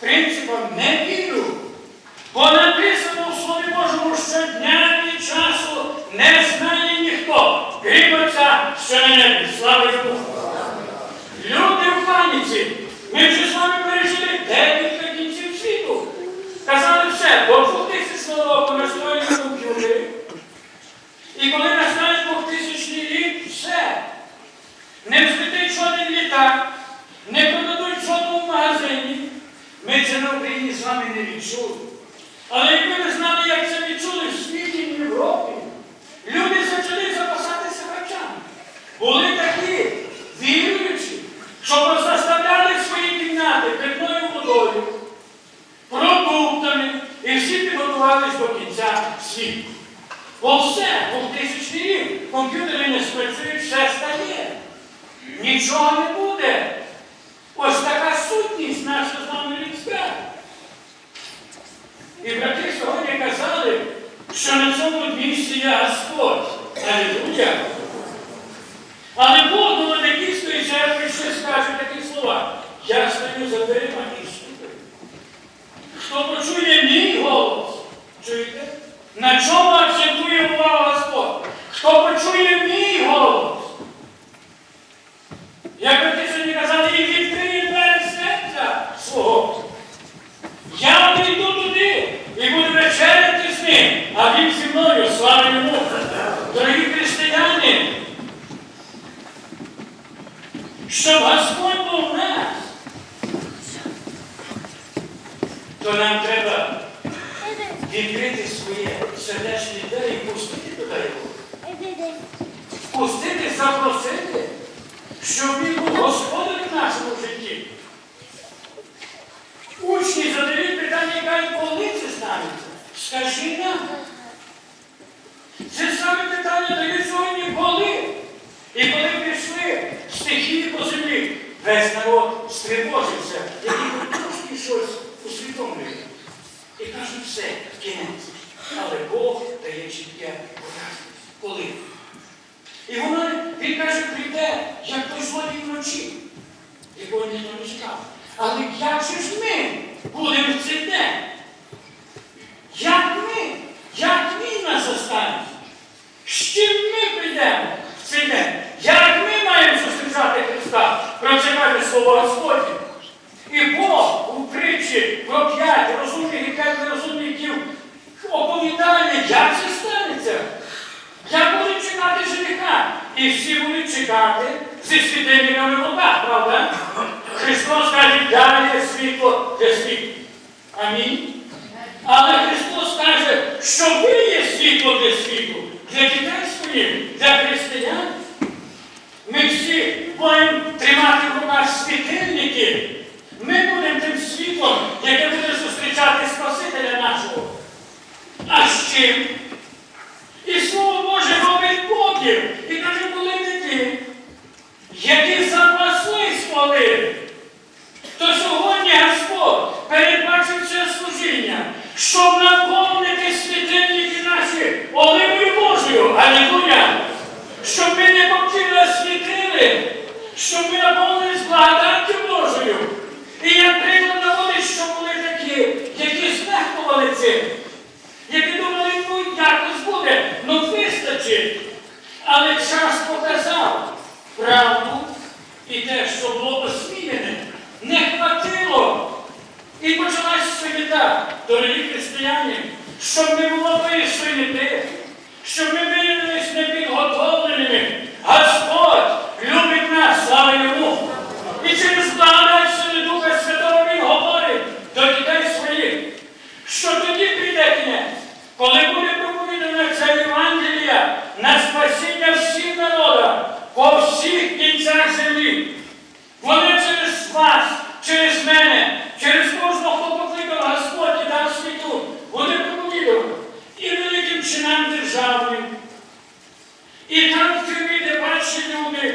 принципам не вірю. Бо написано в Слові Божому, що дня і часу не знає ніхто, Отця, що на небі. Слава Йому! Люди в паніці. Ми вже з вами пережили декілька кінців світу. Казали все, до 2000 року настроєні комп'ютери. І коли настане 2000 рік, все. Не взлетить жоден літак, не продадуть в жодному магазині. Ми це на Україні з вами не відчули. Але якби ви знали, як це відчули в світі в Європі, люди почали запасатися речами. Були такі віруючі, що заставляли свої кімнати питною водою, продуктами, і всі підготувались до кінця світу. Бо все, був тисячний рік, комп'ютери не спрацюють, все стає. Нічого не буде. Ось така сутність наша з вами людська. І брати сьогодні казали, що на цьому місці є Господь. Алілуя. Але Бог до Ладиківської церкви щось каже такі слова. Я стою за дверима і стукаю. Хто почує мій голос, чуєте? На чому акцентує увагу Господь? Хто почує мій голос? Як ви сьогодні казали, і відкриє двері серця свого. Я прийду туди і буду вечеряти з ним, а мною, слава йому. Дорогі християни, щоб Господь був в нас, то нам треба відкрити своє сердечні двері і пустити туди його. Пустити, запросити, щоб він був господарем в нашому житті. Учні задають питання, кажуть, коли це станеться? Скажи нам. Саме питання дають сьогодні коли. І коли пішли стихії по землі, весь народ стривожився, який трошки щось усвідомлює. І кажуть, все, кінець. Але Бог дає чітке пояснення. Коли? І воно, він каже, прийде, як той злодій вночі, якого ніхто не чекав. Але як же ж ми будемо в цей день? Як ми? Як він нас застане? З чим ми прийдемо в? Як ми маємо зустрічати Христа? Про це каже слово Господнє. І Бог у притчі про п'ять розумних і п'ять нерозумників оповідає, як це станеться. Як будуть чекати жениха? І всі будуть чекати зі світильниками в руках, правда? Христос каже, я є світло для світу. Амінь. Але Христос каже, що ви є світло для світу, для своїх, для християн. Ми всі маємо тримати в руках світильники. Ми будемо тим світлом, яке буде зустрічати Спасителя нашого. А з чим? І Слово Боже робить Богів. І каже, коли такі, які запаслись молитви, то сьогодні Господь передбачив це служіння, щоб наповнити світильники наші. Алілуя! Щоб ми не покинули світили, щоб ми наповнились благодаттю Божою. І як приклад наводить, що були такі, які знехтували цим, які думали, ну якось буде, ну вистачить. Але час показав правду і те, що було осміяне, не хватило. І почалась суєта, дорогі християни, щоб не було тої суєти, щоб ми виявились непідготовленими. Господь любить нас, слава йому. І через благодать Сили Духа Святого Він говорить до дітей своїх, що тоді прийде кінець, коли буде проповідана ця Євангелія на спасіння всіх народів, по всіх кінцях землі. Вони через вас, через мене, через кожного, хто покликав Господь і дав світу, буде проповідувати і великим чинам державним. І там в тюрмі, де бачать люди,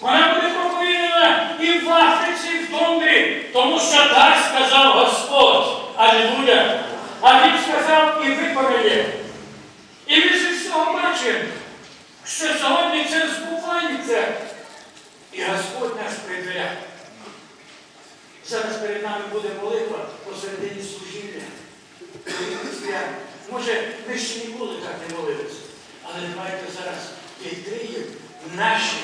вона буде проповідана і в Африці, і в Тундрі, тому що так сказав Господь. Алілуя. А він сказав і виконає. І ми з всього бачимо, що сьогодні це збувається. І Господь нас при. Зараз перед нами буде молитва посередині служіння. Може, ми ще ніколи так не молилися, але давайте зараз відкриємо наші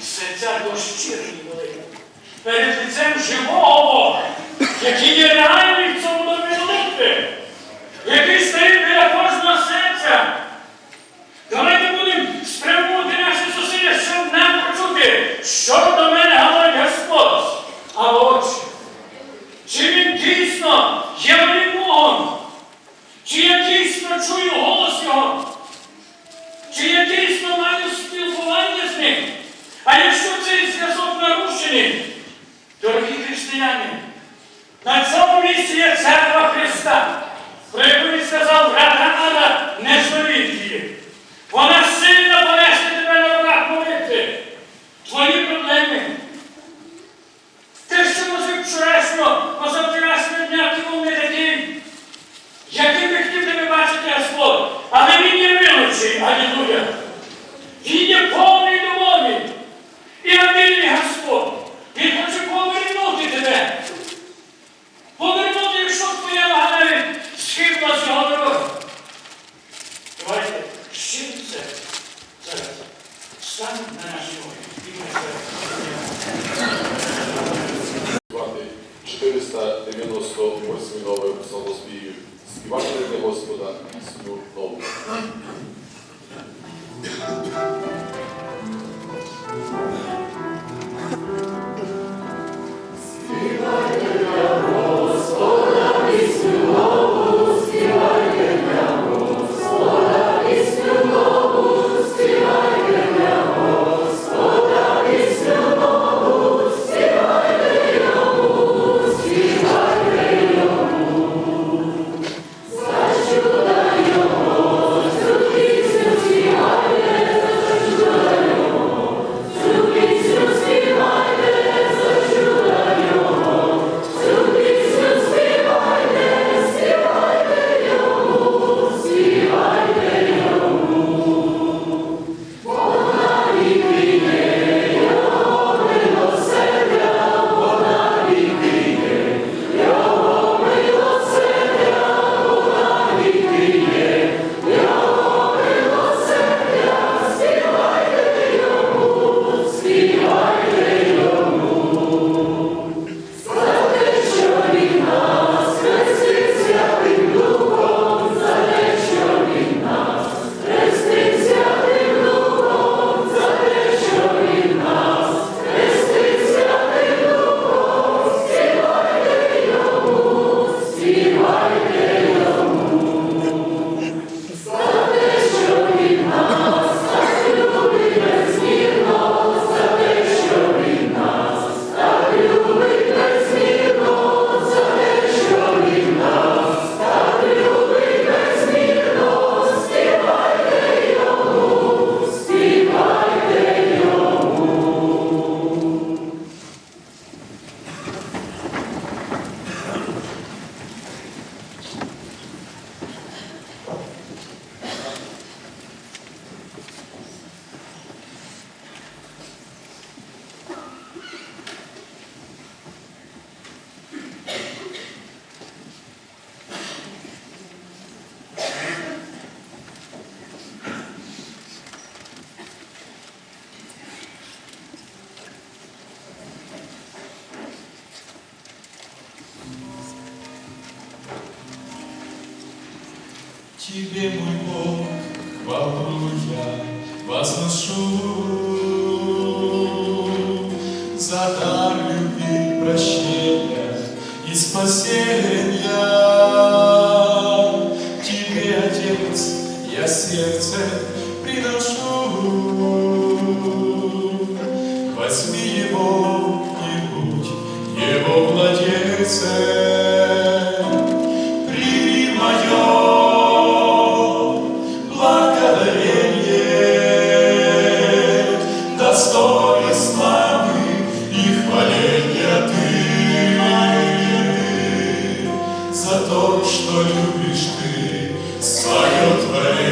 серця до щирої молитви. Перед лицем живого який є реальний в цьому домі молитви, який стоїть Тебе, мой Бог, хвалу я возношу За дар любви, прощения и спасения. Тебе, Отец, я сердце за то, что любишь ты свое творение,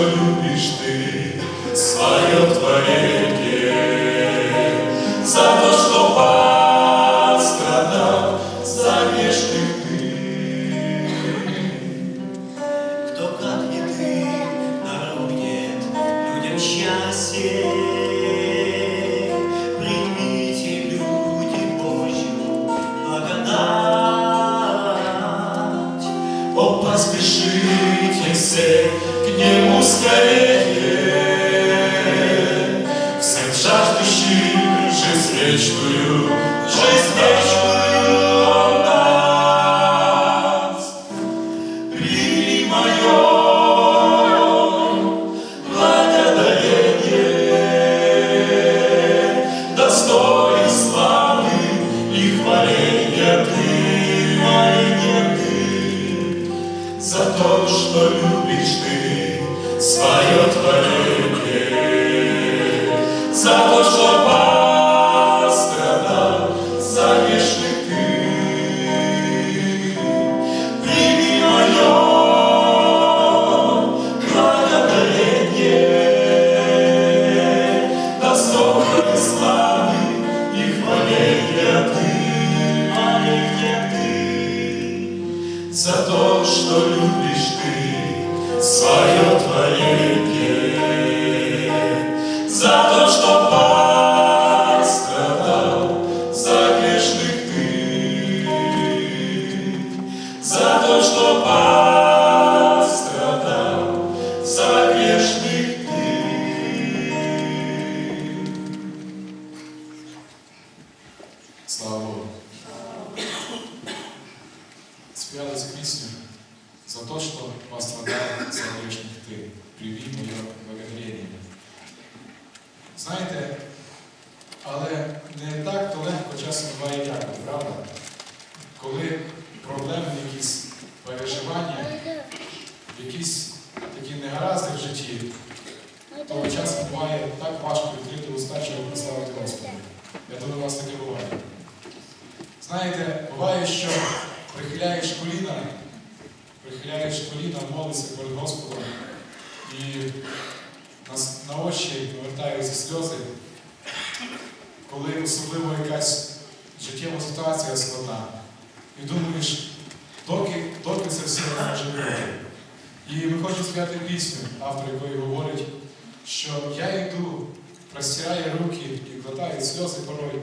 sonho якась життєва ситуація складна. І думаєш, доки доки це все може бути. І ми хочемо співати пісню, автор якої говорить, що я йду, простираю руки і глотаю сльози порой.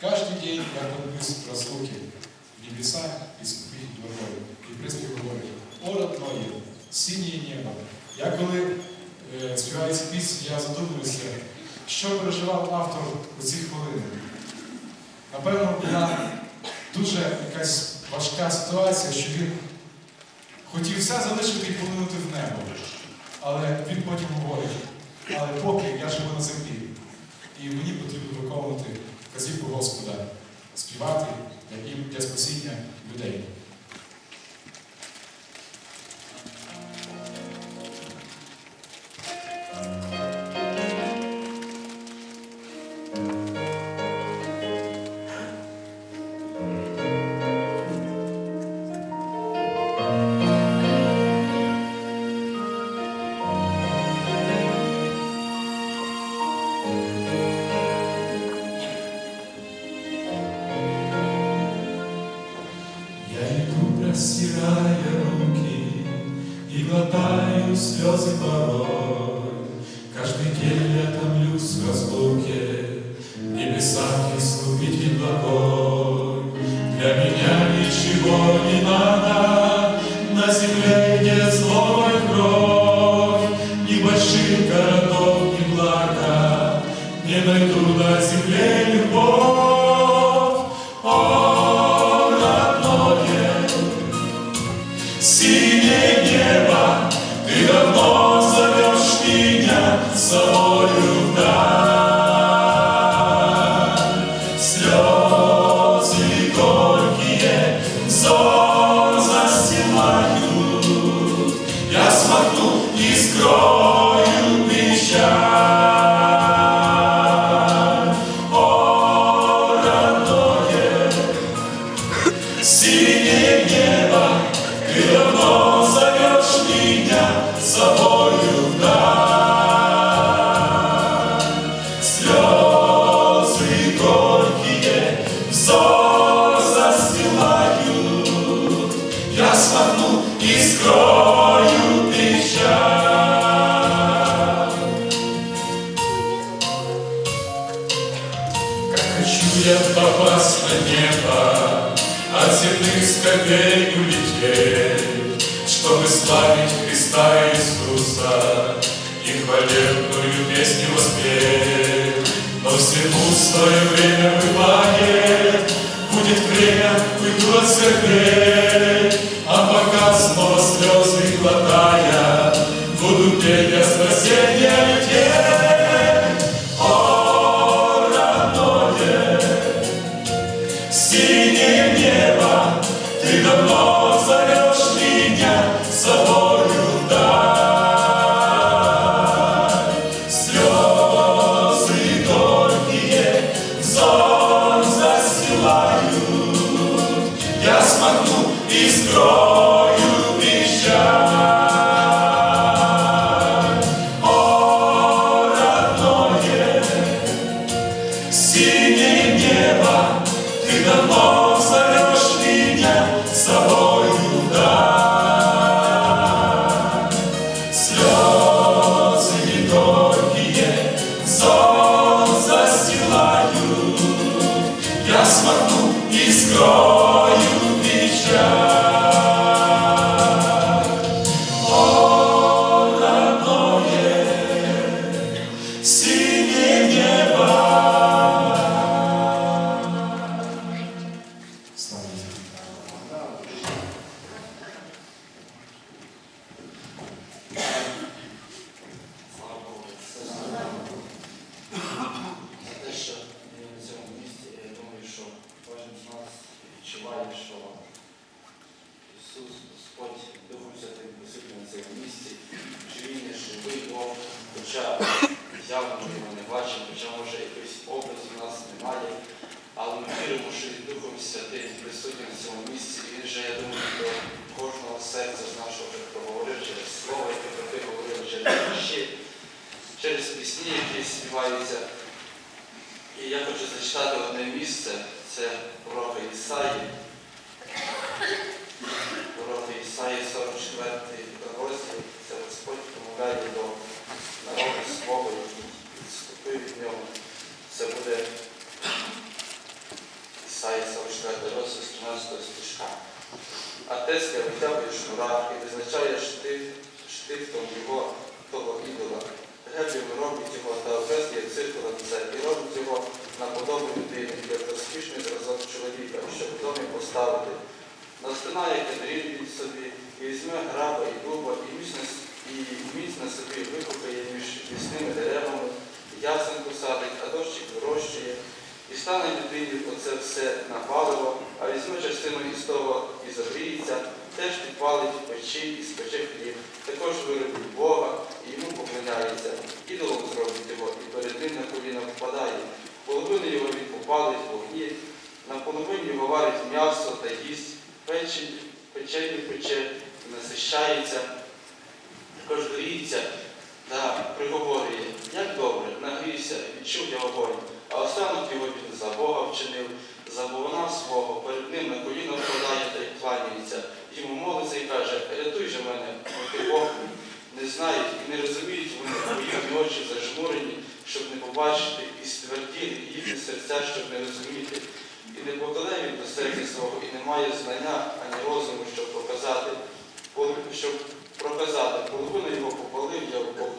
Кожен день я помнюсь про звуки в небесах і скупі дворою. І приспів говорить, о родное, синє небо. Я коли е, співаю ці пісні, я задумуюся, що переживав автор у ці хвилини. Напевно, була дуже якась важка ситуація, що він хотів все залишити і полинути в небо. Але він потім говорить, але поки я живу на землі, і мені потрібно виконувати казівку Господа, співати для спасіння людей. Я попасть на небо, от земных скорбей улететь, чтобы славить Христа Иисуса и хвалебную песню воспеть. Но всему свое время бывает, будет время, уйду от скорбей, а пока снова слезы глотая, буду петь о спасении лететь. Я смогу и скрою Теска витягує шнура і визначає штиф, штифтом його того ідола. Геблів робить його та обвезли циркулем це і робить його на подобу людини, як розкішний зразок чоловіка, щоб домі поставити. Настинає кедрів від собі, і візьме граба і дуба, і міцно, і міцно собі викопає між лісними деревами, ясен посадить, а дощик вирощує. І стане людині оце все на паливо, а візьме частину із того і загріється, теж підпалить печі і спече хліб, також виробить Бога і йому поклоняється, ідолом зробить його, і перед ним на коліна впадає. Половину його він попалить вогні, на половині його варить м'ясо та їсть, печень, печені пече, насищається, також гріється та приговорює, як добре, нагрівся, відчув я огонь, а останок його він за Бога вчинив, за свого, перед ним на коліна вкладає та й кланяється, йому молиться і каже, рятуй же мене, ти Бог мій». Не знають і не розуміють вони, їхні очі зажмурені, щоб не побачити, і стверділи їхні серця, щоб не розуміти. І не покладає він до серця свого, і не має знання ані розуму, щоб показати, щоб проказати. Половину його попалив я в Богу,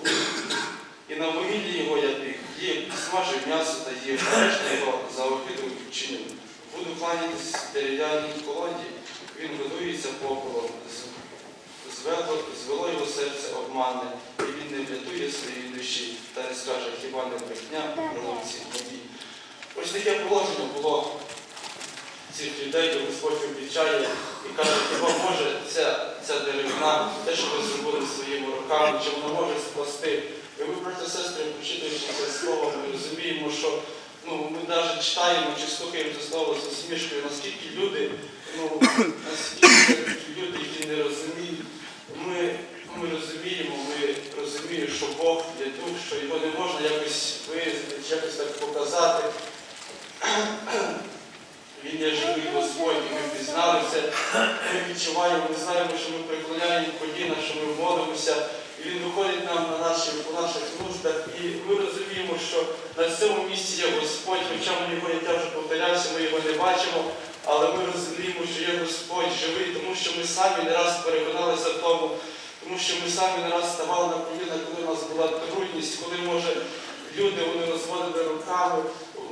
і на могилі його я тих є смажив м'ясо та їв, решта його за обідом відчинив. Буду кланятись дерев'яній колоді, він годується попелом, звело, звело його серце обмане, і він не врятує своєї душі, та не скаже, хіба не брехня пролиці мої. Ось таке положення було цих людей, де Господь обіцяє і каже, хіба може ця, ця деревина, те, що ви зробили своїми руками, чи вона може спасти. І ми, брати сестри, прочитуючи це слово, ми розуміємо, що ну, ми навіть читаємо чи слухаємо це слово з усмішкою, наскільки люди, ну, наскільки люди, які не розуміють, ми, ми розуміємо, ми розуміємо, що Бог є дух, що його не можна якось чи якось так показати. Він є живий Господь, ми пізнали це, ми відчуваємо, ми знаємо, що ми преклоняємо коліна, що ми молимося, і Він виходить нам на наші, по наших нуждах. І ми розуміємо, що на цьому місці є Господь, хоча ми його, я вже повторявся, ми його не бачимо, але ми розуміємо, що є Господь живий, тому що ми самі не раз переконалися в тому, тому що ми самі не раз ставали на коліна, коли у нас була трудність, коли може люди вони розводили руками,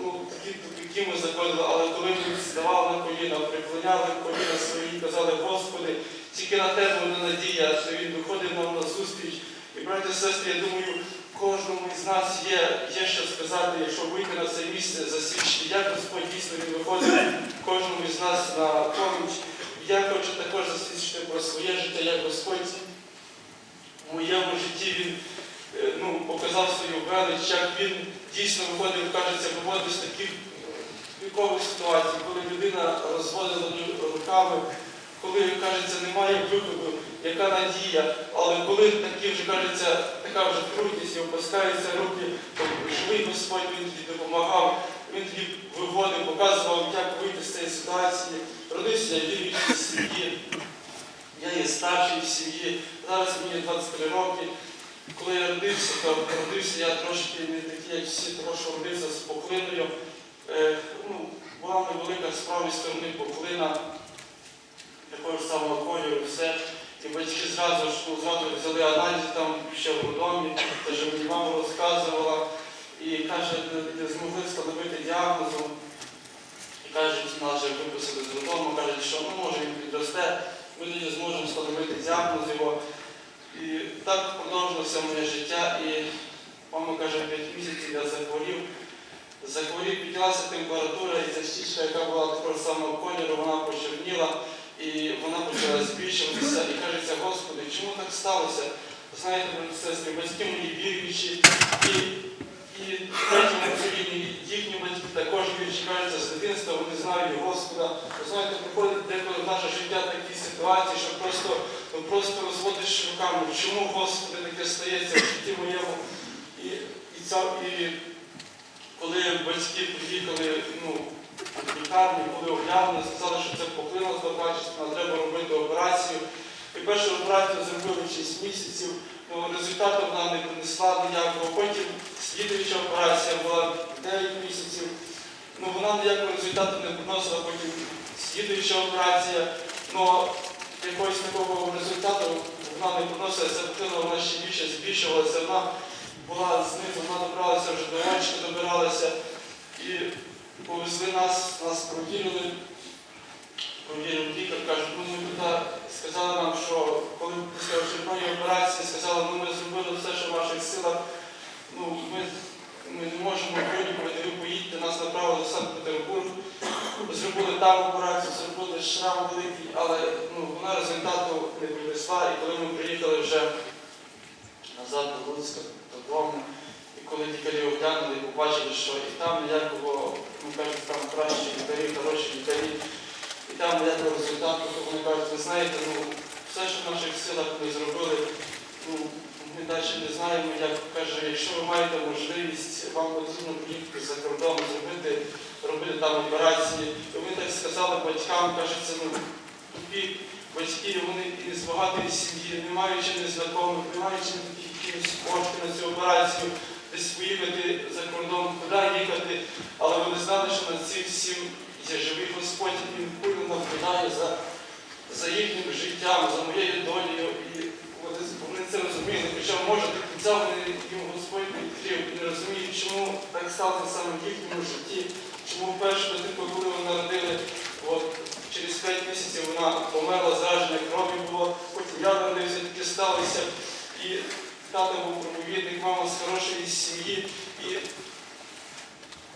ну такі тупики ми заходили, але коли ми ставали на коліна, приклоняли коліна свої, казали, Господи, тільки на тебе буде надія, що Він виходить нам на зустріч. І браті і сестри, я думаю, кожному із нас є, є що сказати, якщо вийти на це місце, засвідчити, як Господь дійсно він виходить кожному із нас на поміч. Я хочу також засвідчити про своє життя, як Господь в моєму житті він е, ну, показав свою велич, як він дійсно виходив, кажеться, виводив з таких вікових ситуацій, коли людина розводила руками, коли, кажеться, немає виходу, яка надія, але коли такі вже кажеться, така вже трудність і опускаються руки, то живий Господь він тоді допомагав, він тоді виводив, показував, як вийти з цієї ситуації. Родився я віруючій сім'ї. Я є старший в сім'ї, зараз мені 23 роки. Коли я родився, то родився я трошки не такий, як всі, тому що родився з поклиною. Е, ну, була невелика з сторони поклина, такого ж самого кольору, все. І батьки зразу ж ну, зразу взяли аналіз там ще в роддомі, теж мені мама розказувала. І каже, не, не змогли встановити діагнозу. І кажуть, нас вже виписали з додому, кажуть, що ну може він підросте, ми тоді зможемо встановити діагноз його. І так продовжилося моє життя. І мама каже, 5 місяців я захворів. Захворів, піднялася температура, і ця щічка, яка була такого самого кольору, вона почерніла і вона почала збільшуватися. І кажеться, Господи, чому так сталося? Знаєте, сестри, батьки мої віруючі, і, і поколінні їхні батьки також віруючі, кажеться, з дитинства вони знають Господа. Ви знаєте, приходить деколи в наше життя такі ситуації, що просто, ну, просто розводиш руками, чому, Господи, таке стається в житті моєму. І, і, ця, і коли батьки приїхали ну, в лікарню, коли оглянули, сказали, що це поклино злокачественно, треба робити операцію. І першу операцію зробили 6 місяців, ну, результату вона не принесла ніякого. Потім слідуюча операція була 9 місяців. Ну, вона ніякого результату не приносила, потім слідуюча операція. Ну, якогось такого результату вона не приносила, поклина вона ще більше збільшувалася. Вона була знизу, вона добралася вже до речки, добиралася і повезли нас, нас провірили. Провірив лікар, каже, ну ми сказали нам, що коли після очередної операції сказали, ну ми зробили все, що в ваших силах, ну ми, ми не можемо вилікувати, ви поїдьте, нас направили в Санкт-Петербург, зробили там операцію, зробили шрам великий, але ну, вона результату не принесла, і коли ми приїхали вже назад до Луцька додому. І коли лікарі оглянули і побачили, що і там ніякого, ну кажуть, там кращі лікарі, хороші лікарі, і там ніякого результату, то вони кажуть, ви знаєте, ну все, що в наших силах ми зробили, ну ми далі не знаємо, як каже, якщо ви маєте можливість, вам потрібно поїхати за кордон, зробити, робити там операції. І вони так сказали батькам, каже, це ну тупі батьки, вони і з багатої сім'ї, не маючи незнайомих, не маючи якихось коштів на цю операцію, десь поїхати за кордон, куди їхати, але вони знали, що над цим всім є живий Господь, він пильно наблюдає за, за їхнім життям, за моєю долею. Це розуміли, хоча може до кінця вони їм Господь не не розуміють, чому так сталося саме в їхньому житті, чому вперше дитинку, коли вони народили, от, через 5 місяців вона померла, зараження крові було, потім ядерні таки сталися. І тато був проповідник, мама з хорошої сім'ї. І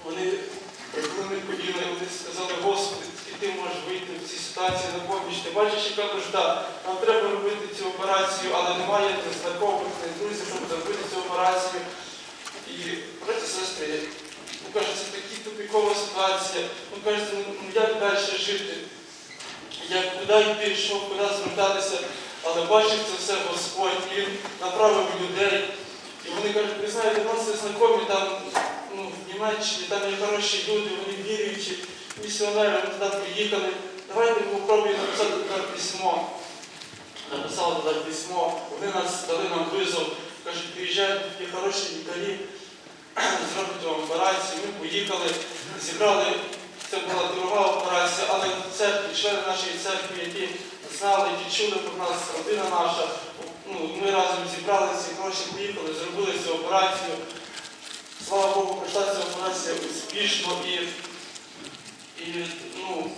вони коліна, і вони сказали, Господи, ти можеш вийти в цій ситуації на поміч. Ти бачиш, яка нужда. Нам треба робити цю операцію, але немає ні знайомих, ні друзів, щоб зробити цю операцію. І браті сестри, ну каже, це така тупікова ситуація. Ну кажете, ну як далі жити? Як куди йти, що, куди звертатися, але бачив це все Господь, Він направив людей. І вони кажуть, ви знаєте, у нас є знайомі там ну, Німеччині, там є хороші люди, вони віруючі, місіонери, вони туди приїхали. Давайте попробуємо написати туди письмо. Написали туди письмо, вони нас дали нам визов, кажуть, приїжджають такі хороші лікарі, зробити вам операцію. Ми поїхали, зібрали. Це була дорога операція, але церкві, члени нашої церкви, які знали, які чули про нас, родина наша, ну, ми разом зібрали ці гроші, поїхали, зробили цю операцію. Слава Богу, пройшла ця операція успішно і, і ну,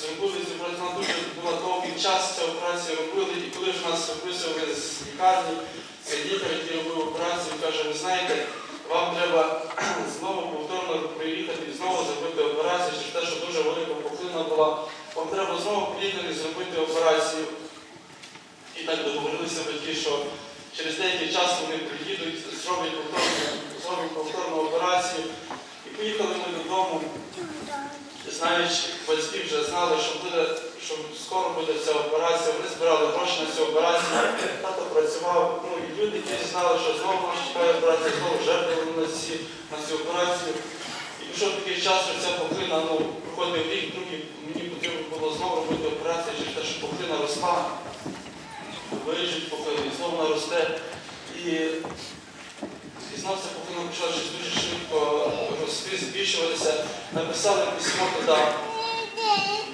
зробили. Вона дуже була довгий час, цю операцію робили, і коли ж нас виписували з лікарні, цей лікар, який робив операцію, каже, ви знаєте, вам треба знову повторно приїхати і знову зробити операцію, через те, що дуже велика пухлина була. Вам треба знову приїхати і зробити операцію. І так договорилися батьки, що через деякий час вони приїдуть, зроблять повторну, зроблять повторну операцію. І поїхали ми додому, знаючи, батьки вже знали, що буде, що скоро буде ця операція. Вони збирали гроші на цю операцію. Тато працював, ну і знали, що знову нас чекає операція, знову жертвували на, на цю операцію. І пішов такий час, що ця пухлина, ну, проходив рік, другий, мені потрібно було знову робити операцію, через те, що пухлина росла виріжуть пухлину, і знову наросте. І, і знову ця пухлина почала щось дуже швидко рости, збільшуватися. Написали письмо туди,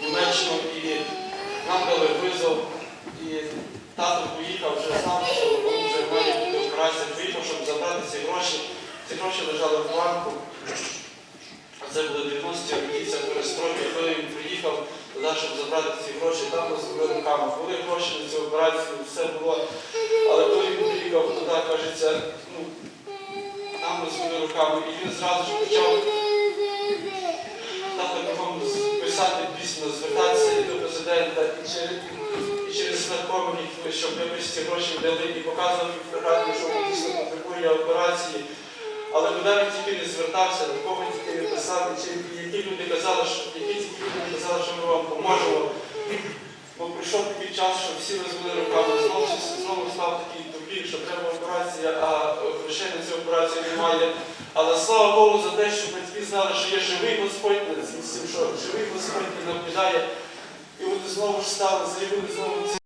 в Німеччину, і нам дали визов. І тато поїхав, вже що вже бути операція, поїхав, щоб забрати ці гроші. Ці гроші лежали в банку. Це було 90-ті роки, ця перестройка, коли він приїхав туди, щоб забрати ці гроші, там ми руками. Були гроші на цю операцію, все було. Але коли він приїхав туди, кажеться, ну, там ми руками, і він зразу ж почав тато писати письма, звертатися і до президента, і через, і щоб якось ці гроші дали, і показував фотографію, що він дійсно потребує операції. Але куди він тільки не звертався, до кого тільки не писав, чи які люди казали, що які тільки люди казали, що ми вам поможемо. Бо прийшов такий час, що всі розвели руками, знову, знову став такий тупік, що треба операція, а грошей на цю операцію немає. Але слава Богу за те, що батьки знали, що є живий Господь над цим що живий Господь не наблюдає. І вони знову ж стали, заявили знову ці